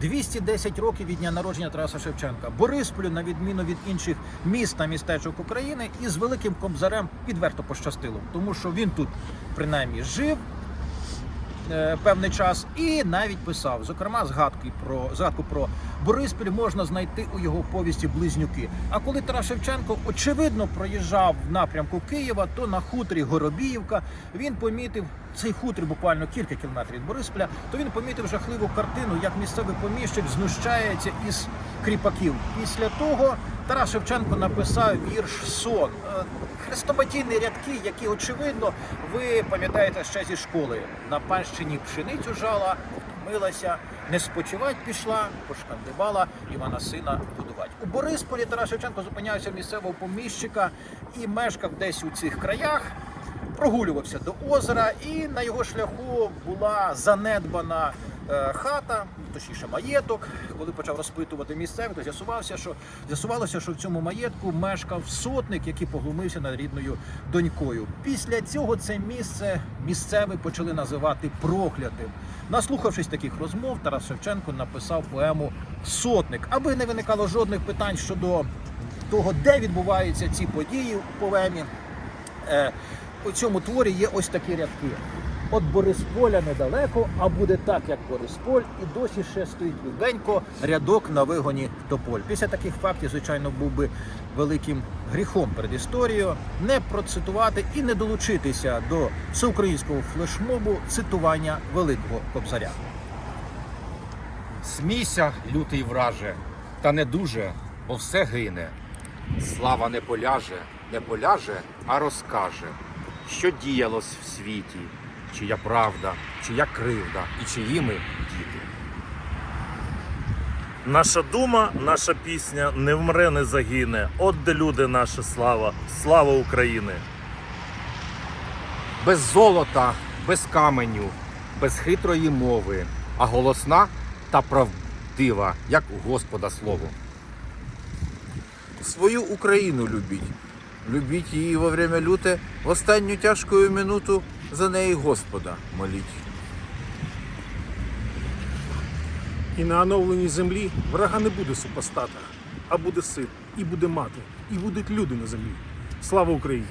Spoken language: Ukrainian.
210 років від дня народження Тараса Шевченка. Борисполю, на відміну від інших міст та містечок України, і з великим кобзарем відверто пощастило, тому що він тут принаймні жив певний час і навіть писав. Зокрема, згадки про згадку про Бориспіль можна знайти у його повісті Близнюки. А коли Тарас Шевченко очевидно проїжджав в напрямку Києва, то на хуторі Горобіївка він помітив цей хутір буквально кілька кілометрів від Борисполя, то він помітив жахливу картину, як місцевий поміщик знущається із кріпаків. Після того Тарас Шевченко написав вірш Сон. Е, Хрестоматійні рядки, які очевидно ви пам'ятаєте ще зі школи. На панщині пшеницю жала, милася, не спочивать пішла, пошкандибала Івана сина будувати. У Борисполі Тарас Шевченко зупинявся місцевого поміщика і мешкав десь у цих краях. Прогулювався до озера, і на його шляху була занедбана хата, точніше маєток. Коли почав розпитувати місцевих, то з'ясувався, що з'ясувалося, що в цьому маєтку мешкав сотник, який поглумився над рідною донькою. Після цього це місце місцеві почали називати проклятим. Наслухавшись таких розмов, Тарас Шевченко написав поему Сотник, аби не виникало жодних питань щодо того, де відбуваються ці події у поемі. Е, у цьому творі є ось такі рядки. От Борисполя недалеко, а буде так, як Борисполь, і досі ще стоїть любенько рядок на вигоні тополь. Після таких фактів, звичайно, був би великим гріхом перед історією не процитувати і не долучитися до всеукраїнського флешмобу цитування великого кобзаря. Смійся, лютий враже, та не дуже, бо все гине. Слава не поляже, не поляже, а розкаже, що діялось в світі, чия правда, чия кривда і чиї ми діти. Наша дума, наша пісня не вмре, не загине. От де люди, наша слава, слава України! Без золота, без каменю, без хитрої мови, а голосна та правдива, як у Господа слово. Свою Україну любіть. Любіть її во время люте, в останню тяжку минуту за неї Господа моліть. І на оновленій землі врага не буде супостата, а буде син, і буде мати, і будуть люди на землі. Слава Україні!